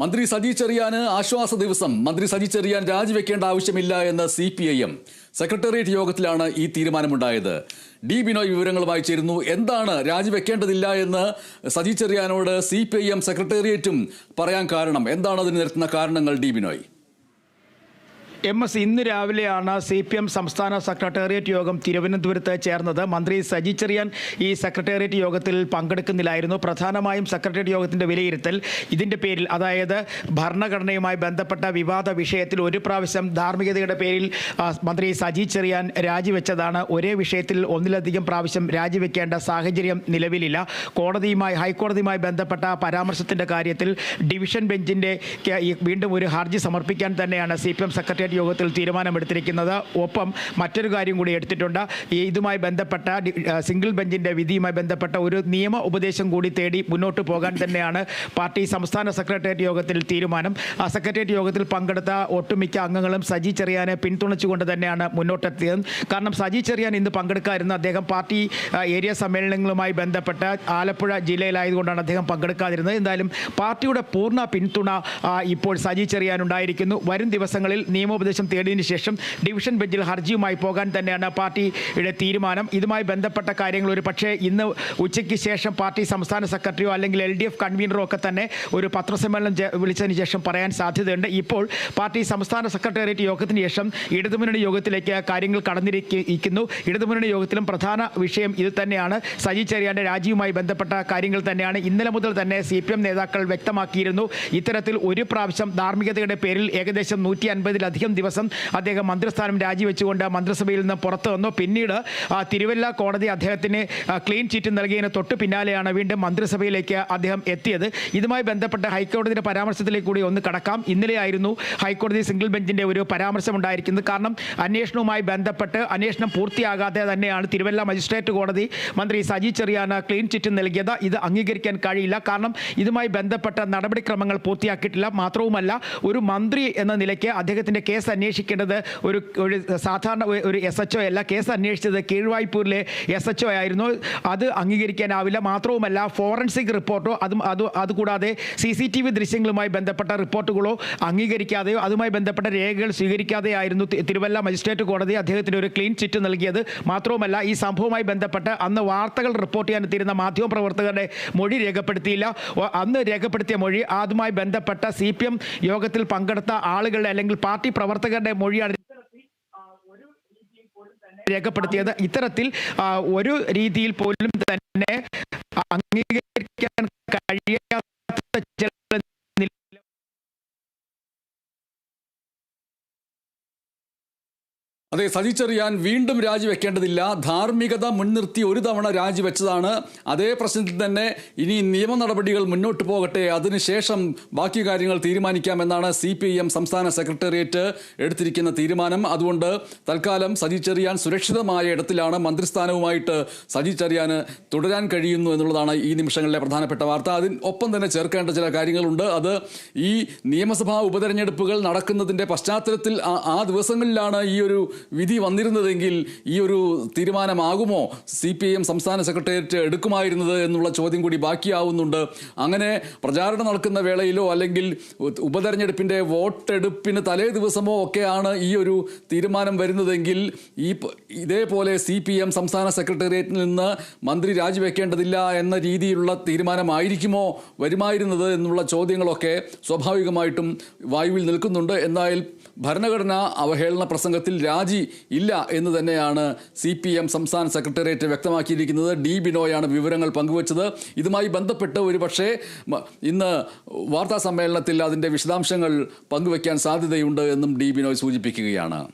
മന്ത്രി സജി ചെറിയാന് ആശ്വാസ ദിവസം. മന്ത്രി സജി ചെറിയാൻ രാജിവെക്കേണ്ട ആവശ്യമില്ല എന്ന് C P I M. Secretariat യോഗത്തിലാണ് ഈ തീരുമാനമുണ്ടായത്. ഡി ബിനോയ് വിവരങ്ങളുമായി ചേരുന്നു. എന്താണ് രാജിവെക്കേണ്ടതില്ല എന്ന് സജി ചെറിയാനോട് സി പി ഐ എം സെക്രട്ടേറിയറ്റും പറയാൻ കാരണം? എന്താണ് അതിന് നിരത്തുന്ന കാരണങ്ങൾ ഡി ബിനോയ്? എം എസ് ഇന്ന് രാവിലെയാണ് സി പി എം സംസ്ഥാന സെക്രട്ടേറിയറ്റ് യോഗം തിരുവനന്തപുരത്ത് ചേർന്നത്. മന്ത്രി സജി ചെറിയാൻ ഈ സെക്രട്ടേറിയറ്റ് യോഗത്തിൽ പങ്കെടുക്കുന്നില്ലായിരുന്നു. പ്രധാനമായും സെക്രട്ടേറിയറ്റ് യോഗത്തിന്റെ വിലയിരുത്തൽ ഇതിന്റെ പേരിൽ അതായത് ഭരണഘടനയുമായി ബന്ധപ്പെട്ട വിവാദ വിഷയത്തിൽ ഒരു പ്രാവശ്യം ധാർമ്മികതയുടെ പേരിൽ മന്ത്രി സജി ചെറിയാൻ രാജിവെച്ചതാണ്. ഒരേ വിഷയത്തിൽ ഒന്നിലധികം പ്രാവശ്യം രാജിവെക്കേണ്ട സാഹചര്യം നിലവിലില്ല. കോടതിയുമായി ഹൈക്കോടതിയുമായി ബന്ധപ്പെട്ട പരാമർശത്തിന്റെ കാര്യത്തിൽ ഡിവിഷൻ ബെഞ്ചിന്റെ വീണ്ടും ഒരു ഹർജി സമർപ്പിക്കാൻ തന്നെയാണ് സി പി എം സെക്രട്ടേറിയറ്റ് യോഗത്തിൽ തീരുമാനമെടുത്തിരിക്കുന്നത്. ഒപ്പം മറ്റൊരു കാര്യം കൂടി എടുത്തിട്ടുണ്ട്. ഈ ഇതുമായി ബന്ധപ്പെട്ട സിംഗിൾ ബെഞ്ചിന്റെ വിധിയുമായി ബന്ധപ്പെട്ട ഒരു നിയമ ഉപദേശം കൂടി തേടി മുന്നോട്ട് പോകാൻ തന്നെയാണ് പാർട്ടി സംസ്ഥാന സെക്രട്ടേറിയറ്റ് യോഗത്തിൽ തീരുമാനം. ആ സെക്രട്ടേറിയറ്റ് യോഗത്തിൽ പങ്കെടുത്ത ഒട്ടുമിക്ക അംഗങ്ങളും സജി ചെറിയാനെ പിന്തുണച്ചുകൊണ്ട് തന്നെയാണ് മുന്നോട്ടെത്തിയത്. കാരണം സജി ചെറിയാൻ ഇന്ന് പങ്കെടുക്കാതിരുന്ന അദ്ദേഹം പാർട്ടി ഏരിയ സമ്മേളനങ്ങളുമായി ബന്ധപ്പെട്ട് ആലപ്പുഴ ജില്ലയിലായതുകൊണ്ടാണ് അദ്ദേഹം പങ്കെടുക്കാതിരുന്നത്. എന്തായാലും പാർട്ടിയുടെ പൂർണ പിന്തുണ ഇപ്പോൾ സജി ചെറിയാനുണ്ടായിരിക്കുന്നു വരും ദിവസങ്ങളിൽ നിയമോപദേശം തേടിയതിന് ശേഷം ഡിവിഷൻ ബെഞ്ചിൽ ഹർജിയുമായി പോകാൻ തന്നെയാണ് പാർട്ടിയുടെ തീരുമാനം. ഇതുമായി ബന്ധപ്പെട്ട കാര്യങ്ങൾ ഒരു പക്ഷേ ഇന്ന് ഉച്ചയ്ക്ക് ശേഷം പാർട്ടി സംസ്ഥാന സെക്രട്ടറിയോ അല്ലെങ്കിൽ എൽ ഡി എഫ് കൺവീനറോ ഒക്കെ തന്നെ ഒരു പത്രസമ്മേളനം വിളിച്ചതിന് ശേഷം പറയാൻ സാധ്യതയുണ്ട്. ഇപ്പോൾ പാർട്ടി സംസ്ഥാന സെക്രട്ടേറിയറ്റ് യോഗത്തിന് ശേഷം ഇടതുമുന്നണി യോഗത്തിലേക്ക് കാര്യങ്ങൾ കടന്നിരിക്കുന്നു. ഇടതുമുന്നണി യോഗത്തിലും പ്രധാന വിഷയം ഇത് തന്നെയാണ്. സജി ചെറിയാന്റെ രാജിയുമായി ബന്ധപ്പെട്ട കാര്യങ്ങൾ തന്നെയാണ്. ഇന്നലെ മുതൽ തന്നെ സി പി എം നേതാക്കൾ വ്യക്തമാക്കിയിരുന്നു. ഇത്തരത്തിൽ ഒരു പ്രാവശ്യം ധാർമ്മികതയുടെ പേരിൽ ഏകദേശം നൂറ്റി അൻപതിലധികം ദിവസം അദ്ദേഹം മന്ത്രിസ്ഥാനം രാജിവെച്ചുകൊണ്ട് മന്ത്രിസഭയിൽ നിന്ന് പുറത്തു വന്നു. പിന്നീട് തിരുവല്ല കോടതി അദ്ദേഹത്തിന് ക്ലീൻ ചിറ്റ് നൽകിയതിന് തൊട്ട് പിന്നാലെയാണ് വീണ്ടും മന്ത്രിസഭയിലേക്ക് അദ്ദേഹം എത്തിയത്. ഇതുമായി ബന്ധപ്പെട്ട ഹൈക്കോടതിയുടെ പരാമർശത്തിലേക്ക് കൂടി ഒന്ന് കടക്കാം. ഇന്നലെയായിരുന്നു ഹൈക്കോടതി സിംഗിൾ ബെഞ്ചിന്റെ ഒരു പരാമർശം ഉണ്ടായിരിക്കുന്നത്. കാരണം അന്വേഷണവുമായി ബന്ധപ്പെട്ട് അന്വേഷണം പൂർത്തിയാകാതെ തന്നെയാണ് തിരുവല്ല മജിസ്ട്രേറ്റ് കോടതി മന്ത്രി സജി ചെറിയാന് ക്ലീൻ ചിറ്റ് നൽകിയത്. ഇത് അംഗീകരിക്കാൻ കഴിയില്ല. കാരണം ഇതുമായി ബന്ധപ്പെട്ട നടപടിക്രമങ്ങൾ പൂർത്തിയാക്കിയിട്ടില്ല. മാത്രവുമല്ല ഒരു മന്ത്രി എന്ന നിലയ്ക്ക് അദ്ദേഹത്തിന്റെ കേസ് അന്വേഷിക്കേണ്ടത് ഒരു ഒരു സാധാരണ ഒരു- എസ് എച്ച് ഒ അല്ല. കേസ് അന്വേഷിച്ചത് കീഴ്വായ്പൂരിലെ എസ് എച്ച് ഒ ആയിരുന്നു. അത് അംഗീകരിക്കാനാവില്ല. മാത്രവുമല്ല ഫോറൻസിക് റിപ്പോർട്ടോ അതും അത് അതുകൂടാതെ സി സി ടി വി ദൃശ്യങ്ങളുമായി ബന്ധപ്പെട്ട റിപ്പോർട്ടുകളോ അംഗീകരിക്കാതെയോ അതുമായി ബന്ധപ്പെട്ട രേഖകൾ സ്വീകരിക്കാതെയായിരുന്നു തിരുവല്ല മജിസ്ട്രേറ്റ് കോടതി അദ്ദേഹത്തിന് ഒരു ക്ലീൻ ചിറ്റ് നൽകിയത്. മാത്രവുമല്ല ഈ സംഭവവുമായി ബന്ധപ്പെട്ട് അന്ന് വാർത്തകൾ റിപ്പോർട്ട് ചെയ്യാൻ എത്തിയിരുന്ന മാധ്യമ പ്രവർത്തകരുടെ മൊഴി രേഖപ്പെടുത്തിയില്ല. അന്ന് രേഖപ്പെടുത്തിയ മൊഴി അതുമായി ബന്ധപ്പെട്ട സി യോഗത്തിൽ പങ്കെടുത്ത ആളുകളുടെ അല്ലെങ്കിൽ പാർട്ടി പ്രവർത്തകരുടെ മൊഴിയാണ് രേഖപ്പെടുത്തിയത്. ഇത്തരത്തിൽ ഒരു രീതിയിൽ പോലും തന്നെ അംഗീകരിക്കാൻ അതെ സജി ചെറിയാൻ വീണ്ടും രാജിവെക്കേണ്ടതില്ല. ധാർമ്മികത മുൻനിർത്തി ഒരു തവണ രാജിവെച്ചതാണ്. അതേ പ്രശ്നത്തിൽ തന്നെ ഇനി നിയമ നടപടികൾ മുന്നോട്ട് പോകട്ടെ. അതിനുശേഷം ബാക്കി കാര്യങ്ങൾ തീരുമാനിക്കാമെന്നാണ് സി പി എം സംസ്ഥാന സെക്രട്ടേറിയറ്റ് എടുത്തിരിക്കുന്ന തീരുമാനം. അതുകൊണ്ട് തൽക്കാലം സജി ചെറിയാൻ സുരക്ഷിതമായ ഇടത്തിലാണ് മന്ത്രിസ്ഥാനവുമായിട്ട് സജി ചെറിയാന് തുടരാൻ കഴിയുന്നു എന്നുള്ളതാണ് ഈ നിമിഷങ്ങളിലെ പ്രധാനപ്പെട്ട വാർത്ത. അതിന് ഒപ്പം തന്നെ ചേർക്കേണ്ട ചില കാര്യങ്ങളുണ്ട്. അത് ഈ നിയമസഭാ ഉപതെരഞ്ഞെടുപ്പുകൾ നടക്കുന്നതിന്റെ പശ്ചാത്തലത്തിൽ ആ ദിവസങ്ങളിലാണ് ഈ ഒരു വിധി വന്നിരുന്നതെങ്കിൽ ഈ ഒരു തീരുമാനമാകുമോ? സി പി എം സംസ്ഥാന സെക്രട്ടേറിയറ്റ് എടുക്കുമായിരുന്നത് എന്നുള്ള ചോദ്യം കൂടി ബാക്കിയാവുന്നുണ്ട്. അങ്ങനെ പ്രചാരണം നടക്കുന്ന വേളയിലോ അല്ലെങ്കിൽ ഉപതെരഞ്ഞെടുപ്പിന്റെ വോട്ടെടുപ്പിന് തലേ ദിവസമോ ഒക്കെയാണ് ഈ ഒരു തീരുമാനം വരുന്നതെങ്കിൽ ഈ ഇതേപോലെ സി പി എം സംസ്ഥാന സെക്രട്ടേറിയറ്റിൽ നിന്ന് മന്ത്രി രാജിവെക്കേണ്ടതില്ല എന്ന രീതിയിലുള്ള തീരുമാനമായിരിക്കുമോ വരുമായിരുന്നത് എന്നുള്ള ചോദ്യങ്ങളൊക്കെ സ്വാഭാവികമായിട്ടും വായുവിൽ നിൽക്കുന്നുണ്ട്. എന്നാൽ ഭരണഘടനാ അവഹേളന പ്രസംഗത്തിൽ രാജി ഇല്ല എന്ന് തന്നെയാണ് സി പി എം സംസ്ഥാന സെക്രട്ടേറിയറ്റ് വ്യക്തമാക്കിയിരിക്കുന്നത്. ഡി ബിനോയാണ് വിവരങ്ങൾ പങ്കുവച്ചത്. ഇതുമായി ബന്ധപ്പെട്ട് ഒരുപക്ഷെ പക്ഷേ ഇന്ന് വാർത്താ സമ്മേളനത്തിൽ അതിന്റെ വിശദാംശങ്ങൾ പങ്കുവയ്ക്കാൻ സാധ്യതയുണ്ട് എന്നും ഡി ബിനോയ് സൂചിപ്പിക്കുകയാണ്.